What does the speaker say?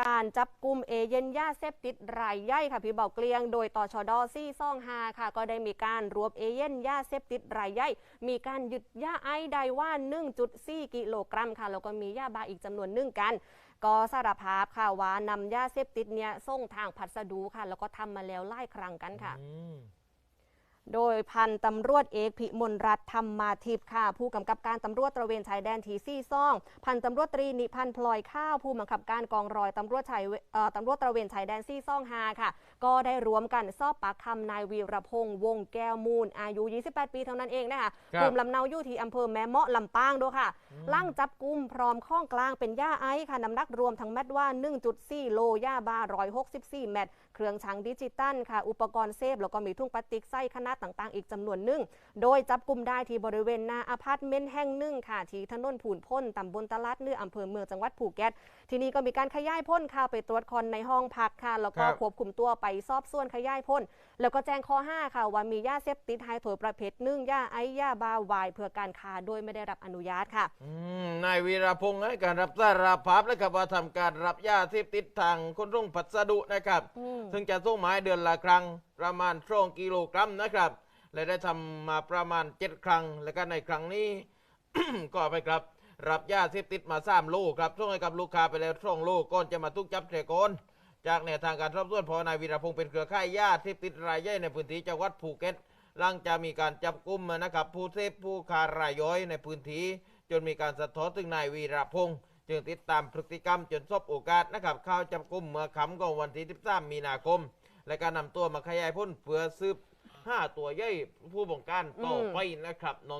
การจับกลุ่มเอเย่นยาเสพติดรายใหญ่ค่ะพี่เบาเกลียง โดยต่อชดซี่ซ่องฮาค่ะ ก็ได้มีการรวบเอเย่นยาเสพติดรายใหญ่มีการหยึดยาไอได้ว่า 1.4 กิโลกรัมค่ะแล้วก็มียาบาอีกจำนวนหนึ่งกันก็สารภาพค่ะว่านำยาเสพติดเนี่ยส่งทางพัสดุค่ะ แล้วก็ทำมาแล้วไล่ครั้งกันค่ะ โดยพันตำรวจเอกพิมลรัตน์ธรรมาทิพย์ค่ะ ผู้กำกับการตำรวจตระเวนชายแดนทีซี่ซ่อง พันตำรวจตรีนิพันธ์พลอยข้าวผู้บังคับการกองร้อยตำรวจชายเวเอ่อตำรวจตระเวนชายแดนซี่ซ่องฮาค่ะ ก็ได้รวมกันสอบปากคำนายวีรพงษ์วงแก้วมูล อายุ 28 ปีเท่านั้นเองนะคะครับภูมิลำเนาอยู่ที่อำเภอแม่เมาะลำปางด้วยค่ะลั่งจับกุมพร้อมข้องกลางเป็นย่าไอซ์ค่ะน้ำหนักรวมทั้งเม็ดว่า 1.4 โลย่าบา164เม็ดเครื่องชังดิจิตัลค่ะ อุปกรณ์เซฟแล้วก็มีทุ่งพลาสติกไส้ขนาดต่างๆ อีกจำนวนหนึ่ง โดยจับกลุ่มได้ที่บริเวณหน้าอพาร์ตเมนต์แห่งหนึ่งค่ะ ที่ถนนผูนพ้นตำบลตลาดเนื้ออำเภอเมืองจังหวัดภูเก็ต ทีนี้ก็มีการขยายพ้นค่ะไปตรวจคนในห้องพักค่ะ แล้วก็ครับควบคุมตัวไปสอบสวนขยายพ้น แล้วก็แจ้งข้อ 5 ค่ะ ว่ามียาเสพติดไฮโถประเภทหนึ่งยาไอซ์ยาบาวาย เพื่อการค้าโดยไม่ได้รับอนุญาตค่ะอืมนายวีรพงศ์ให้การรับสารภาพนะครับว่าทำการรับยาเสพติดทางคนรุ่งพัสดุนะครับอืมซึ่งจะส่งหมายเดือนละครั้ง ประมาณสองกิโลกรัมนะครับและได้ทำมาประมาณเจ็ดครั้ง และก็ในครั้งนี้ ก็ไปครับ รับยาเสพติดมาสามลูกครับส่งให้กับลูกค้าไปแล้วสองลูกก่อนจะมาทุกจับเทกอนจากแนวทางการสอบสวนพอนายวีรพงศ์เป็นเครือข่ายยาเสพติดรายใหญ่ในพื้นที่จังหวัดภูเก็ตหลังจากมีการจับกุมนะครับ ผู้เสพผู้ค้ารายย่อยในพื้นที่จนมีการสะท้อนถึงนายวีรพงศ์จึงติดตามพฤติกรรมจนซบโอกาสนะครับเข้าจับกุมเมื่อค่ำของวันที่ 13 มีนาคม และการนำตัวมาขยายพ้นเพื่อสืบห้าตัวย่อยผู้บงการต่อไปนะครับน้อง